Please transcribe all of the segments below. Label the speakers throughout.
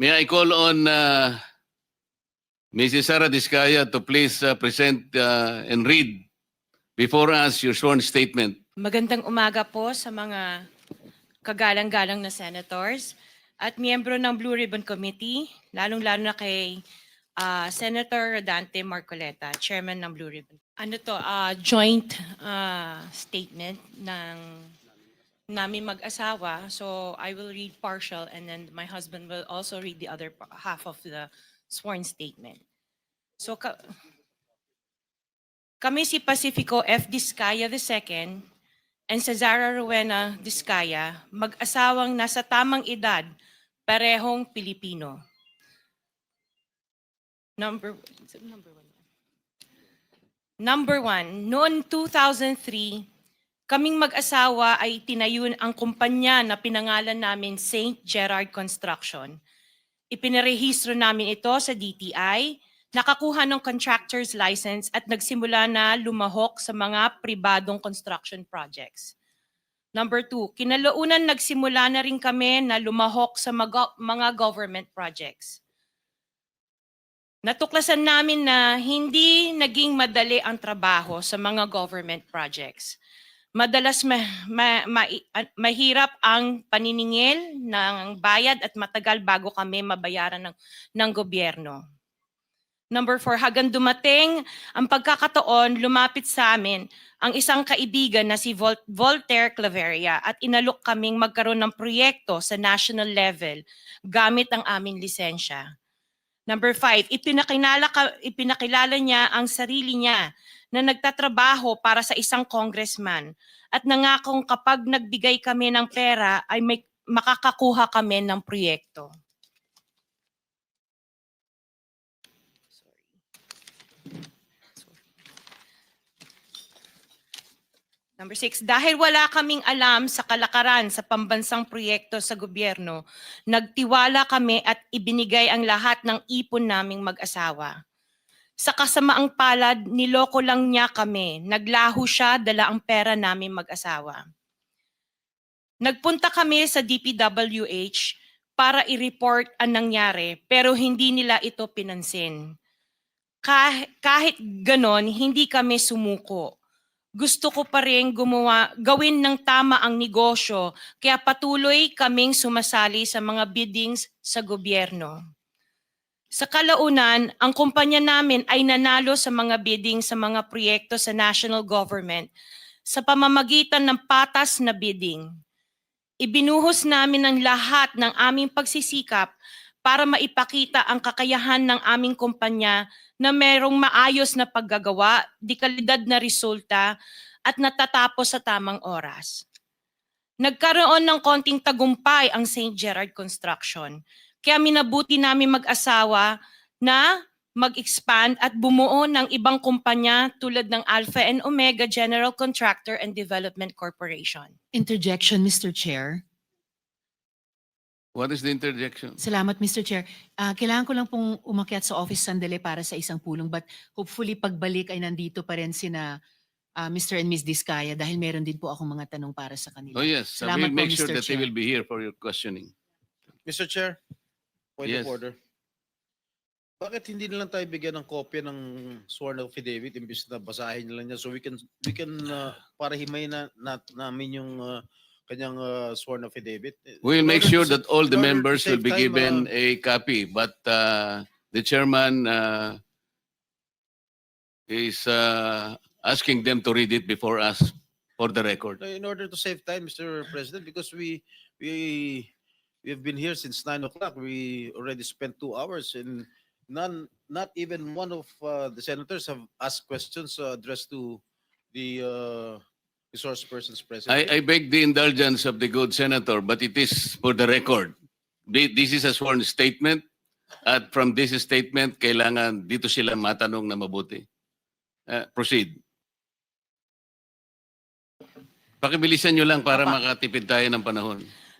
Speaker 1: May I call on uh, Mrs. Sara Discaya to please uh, present uh, and read before us your sworn statement.
Speaker 2: Magandang umaga po sa mga kagalang-galang na senators at miyembro ng Blue Ribbon Committee, lalong-lalo na kay ah, Senator Dante Marcoleta, Chairman ng Blue Ribbon. Ano to, ah, joint ah, statement ng namin mag-asawa. So I will read partial and then my husband will also read the other half of the sworn statement. So ka- kami si Pacifico F. Discaya II and si Zara Rowena Discaya, mag-asawang nasa tamang edad, parehong Pilipino. Number, number one? Number one, noong 2003, kaming mag-asawa ay tinayun ang kumpanya na pinangalan namin St. Gerard Construction. Ipinarehistro namin ito sa DTI, nakakuha ng contractor's license at nagsimula na lumahok sa mga pribadong construction projects. Number two, kinalaunan nagsimula na rin kami na lumahok sa mga, government projects. Natuklasan namin na hindi naging madali ang trabaho sa mga government projects. Madalas ma, ma- ma- mahirap ang paniningil ng bayad at matagal bago kami mabayaran ng, ng gobyerno. Number four, hagang dumating ang pagkakataon, lumapit sa amin ang isang kaibigan na si Vol- Voltaire Claveria at inalok kaming magkaroon ng proyekto sa national level gamit ang aming lisensya. Number five, ipinakilala, ka- ipinakilala niya ang sarili niya na nagtatrabaho para sa isang congressman at nangakong kapag nagbigay kami ng pera ay may makakakuha kami ng proyekto. Number six, dahil wala kaming alam sa kalakaran sa pambansang proyekto sa gobyerno, nagtiwala kami at ibinigay ang lahat ng ipon naming mag-asawa. Sa kasamaang palad, niloko lang niya kami. Naglaho siya, dala ang pera namin mag-asawa. Nagpunta kami sa DPWH para i-report ang nangyari, pero hindi nila ito pinansin. Kah- kahit ganon, hindi kami sumuko gusto ko pa rin gumawa, gawin ng tama ang negosyo, kaya patuloy kaming sumasali sa mga biddings sa gobyerno. Sa kalaunan, ang kumpanya namin ay nanalo sa mga bidding sa mga proyekto sa national government sa pamamagitan ng patas na bidding. Ibinuhos namin ang lahat ng aming pagsisikap para maipakita ang kakayahan ng aming kumpanya na merong maayos na paggagawa, di kalidad na resulta, at natatapos sa tamang oras. Nagkaroon ng konting tagumpay ang St. Gerard Construction. Kaya minabuti namin mag-asawa na mag-expand at bumuo ng ibang kumpanya tulad ng Alpha and Omega General Contractor and Development Corporation.
Speaker 3: Interjection, Mr. Chair.
Speaker 1: What is the interjection?
Speaker 3: Salamat, Mr. Chair. Ah, kailangan ko lang pong umakyat sa office sandali para sa isang pulong but hopefully pagbalik ay nandito pa rin sina ah, Mr. and Ms. Diskaya dahil meron din po akong mga tanong para sa kanila.
Speaker 1: Oh yes, I will
Speaker 3: Salamat po,
Speaker 1: make sure
Speaker 3: Mr.
Speaker 1: that they
Speaker 3: Chair.
Speaker 1: will be here for your questioning.
Speaker 4: Mr. Chair, point
Speaker 1: Yes.
Speaker 4: of order. Bakit hindi na lang tayo bigyan ng kopya ng sworn affidavit imbis na basahin nila niya so we can we can uh, para himay na, na namin yung uh, kanyang uh, sworn affidavit.
Speaker 1: We'll make sure that all the members will be given
Speaker 4: uh,
Speaker 1: a copy, but uh, the chairman uh, is uh, asking them to read it before us for the record.
Speaker 4: In order to save time, Mr. President, because we we we have been here since nine o'clock. We already spent two hours and none, not even one of uh, the senators have asked questions uh, addressed to the uh, resource persons present.
Speaker 1: I, I beg the indulgence of the good senator, but it is for the record. Thi- This is a sworn statement. At from this statement, kailangan dito sila matanong na mabuti. Uh, proceed. Pakibilisan nyo lang para makatipid tayo ng panahon.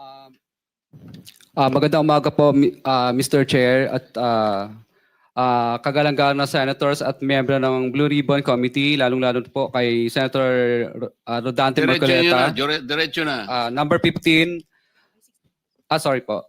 Speaker 5: Um, ah, magandang umaga po, Mi- ah, Mr. Chair at uh, kagalangan na senators at miyembro ng Blue Ribbon Committee, lalong-lalo po kay Senator ah, Rodante Marcoleta.
Speaker 1: dire- diretso na.
Speaker 5: Ah, number 15, ah sorry po,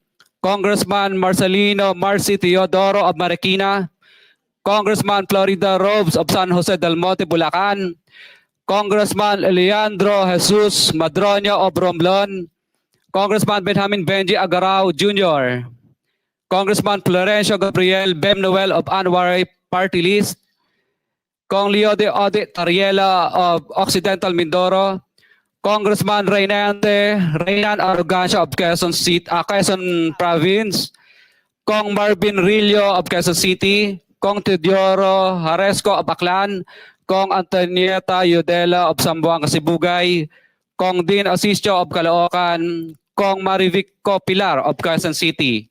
Speaker 5: Congressman Marcelino Marcy Teodoro of Marikina, Congressman Florida Robes of San Jose del Monte, Bulacan, Congressman Leandro Jesus Madroño of Romblon, Congressman Benjamin Benji Agarao Jr., Congressman Florencio Gabriel Bem Noel of Anwar Party List, Kong Leo de Ode Tariela of Occidental Mindoro, Congressman Reynante, Reynan Arrogancia of Quezon City, ah, Quezon Province, Kong Marvin Rillo of Quezon City, Kong Teodoro Haresco of Aklan, Kong Antonieta Yudela of Sambuanga Sibugay, Kong Dean Asisio of Caloocan, Kong Marivic Pilar of Quezon City.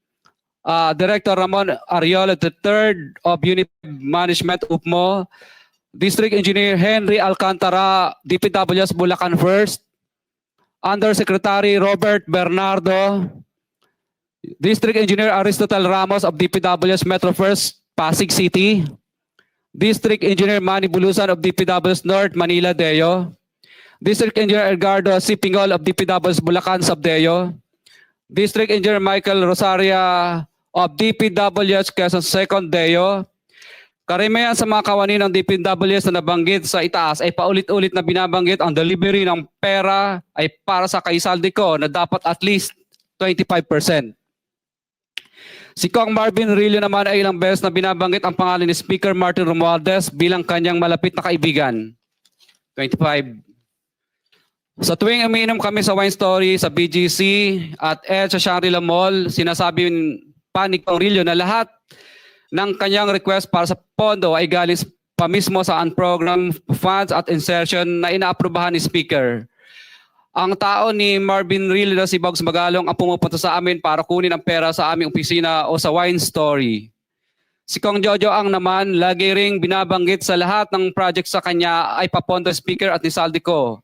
Speaker 5: uh, Director Ramon Ariola III of Unit Management UPMO, District Engineer Henry Alcantara, DPWS Bulacan First, Undersecretary Robert Bernardo, District Engineer Aristotle Ramos of DPWS Metro First, Pasig City, District Engineer Manny Bulusan of DPWS North, Manila, Deo, District Engineer Edgardo Sipingol of DPWS Bulacan, Sabdeo, District Engineer Michael Rosaria of DPWS Quezon Second, Deo, Karamihan sa mga kawani ng DPWS na nabanggit sa itaas ay paulit-ulit na binabanggit ang delivery ng pera ay para sa kaisaldi ko na dapat at least 25%. Si Kong Marvin Rillo naman ay ilang beses na binabanggit ang pangalan ni Speaker Martin Romualdez bilang kanyang malapit na kaibigan. 25. Sa tuwing umiinom kami sa wine story sa BGC at Ed sa Shangri-La Mall, sinasabi pa ni Kong Rillo na lahat ng kanyang request para sa pondo ay galing pa mismo sa unprogrammed funds at insertion na inaaprubahan ni Speaker. Ang tao ni Marvin Real na si Bogs Magalong ang pumupunta sa amin para kunin ang pera sa aming opisina o sa wine story. Si Kong Jojo ang naman lagi ring binabanggit sa lahat ng project sa kanya ay papondo speaker at ni Saldico.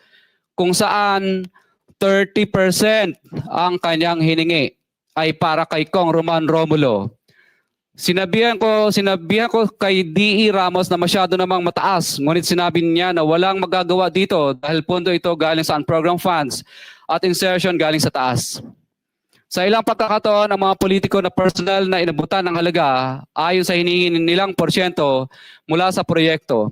Speaker 5: kung saan 30% ang kanyang hiningi ay para kay Kong Roman Romulo. Sinabihan ko, sinabihan ko kay DE Ramos na masyado namang mataas. Ngunit sinabi niya na walang magagawa dito dahil pondo ito galing sa unprogram funds at insertion galing sa taas. Sa ilang pagkakataon, ang mga politiko na personal na inabutan ng halaga ayon sa hinihingi nilang porsyento mula sa proyekto.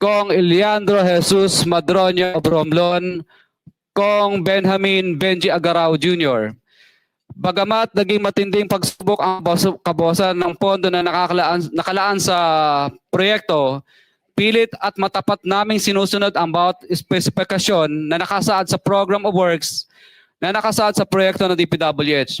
Speaker 5: Kong Eliandro Jesus Madroño of Romblon, Kong Benjamin Benji Agarao Jr. Bagamat naging matinding pagsubok ang bos- kabosan ng pondo na nakalaan, nakalaan sa proyekto, pilit at matapat naming sinusunod ang bawat espesifikasyon na nakasaad sa Program of Works na nakasaad sa proyekto ng DPWH.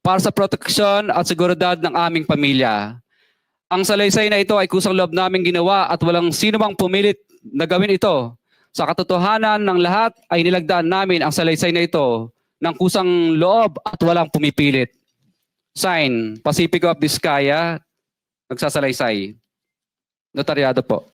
Speaker 5: para sa proteksyon at seguridad ng aming pamilya. Ang salaysay na ito ay kusang loob namin ginawa at walang sino mang pumilit na gawin ito. Sa katotohanan ng lahat ay nilagdaan namin ang salaysay na ito ng kusang loob at walang pumipilit. Sign, Pacifico of Vizcaya, nagsasalaysay. Notaryado po.